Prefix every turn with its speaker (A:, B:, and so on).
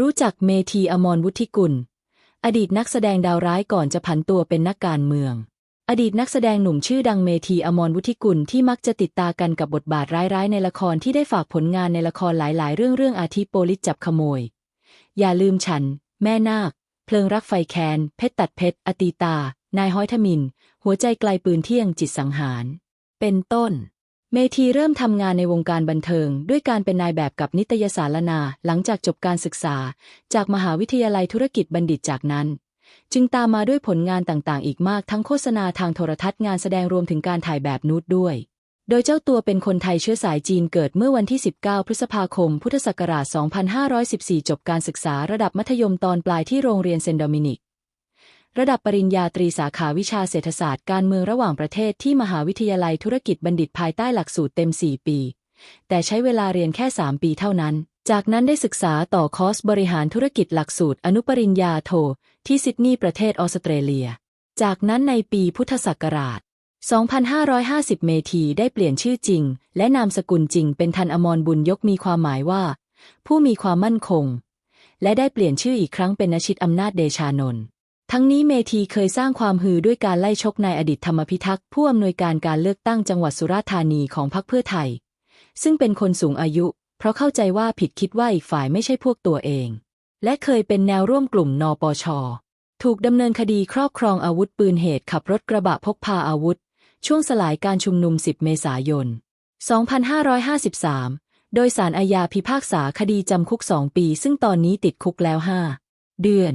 A: รู้จักเมธีอมรวุฒิกุล อดีตนักแสดงดาวร้ายก่อนจะผันตัวเป็นนักการเมือง อดีตนักแสดงหนุ่มชื่อดังเมธีอมรวุฒิกุลที่มักจะติดตากันกับบทบาทร้ายๆ ในละครที่ได้ฝากผลงานในละครหลายๆ เรื่องเรื่องอาทิโปลิสจับขโมย อย่าลืมฉัน แม่นาค เพลิงรักไฟแคนเพชรตัดเพชรอตีตา นายห้อยทมิน หัวใจไกลปืนเที่ยงจิตสังหาร เป็นต้น เมธีเริ่มทำงานในวงการบันเทิง ด้วยการเป็นนายแบบกับนิตยสารนา หลังจากจบการศึกษา จากมหาวิทยาลัยธุรกิจบัณฑิตจากนั้น จึงตามมาด้วยผลงานต่างๆ อีกมากทั้งโฆษณาทางโทรทัศน์งานแสดงรวมถึงการถ่ายแบบนูดด้วย โดยเจ้าตัวเป็นคนไทยเชื้อสายจีนเกิดเมื่อวันที่ 19 พฤษภาคม พุทธศักราช 2514 จบการศึกษาระดับมัธยมตอนปลายที่โรงเรียนเซนต์โดมินิก ระดับปริญญาตรีสาขาวิชาเศรษฐศาสตร์การเมืองระหว่างประเทศที่มหาวิทยาลัยธุรกิจบัณฑิตภายใต้หลักสูตรเต็ม 4 ปี แต่ใช้เวลาเรียนแค่ 3 ปีเท่านั้น จากนั้นได้ศึกษาต่อคอร์สบริหารธุรกิจหลักสูตรอนุปริญญาโท ที่ซิดนีย์ประเทศออสเตรเลีย จากนั้นในปีพุทธศักราช 2550 เมธีได้เปลี่ยนชื่อจริง และนามสกุลจริงเป็นทันอมรบุญยกมีความหมายว่า ผู้มีความมั่นคง และได้เปลี่ยนชื่ออีกครั้งเป็นนชิตอำนาจเดชานนท์ ทั้งนี้เมธีเคยสร้างความฮือด้วยการไล่ชกนายอดิตธรรมพิทักษ์ผู้อำนวยการการเลือกตั้งจังหวัดสุราษฎร์ธานีของพรรคเพื่อไทย ซึ่งเป็นคนสูงอายุ เพราะเข้าใจว่าผิดคิดว่าอีกฝ่ายไม่ใช่พวกตัวเอง และเคยเป็นแนวร่วมกลุ่มนปช ถูกดำเนินคดีครอบครองอาวุธปืนเหตุขับรถกระบะพกพาอาวุธ ช่วงสลายการชุมนุม 10 เมษายน 2553 โดยสารอาญาพิพากษาคดีจำคุก 2 ปี ซึ่งตอนนี้ติดคุกแล้ว 5 เดือน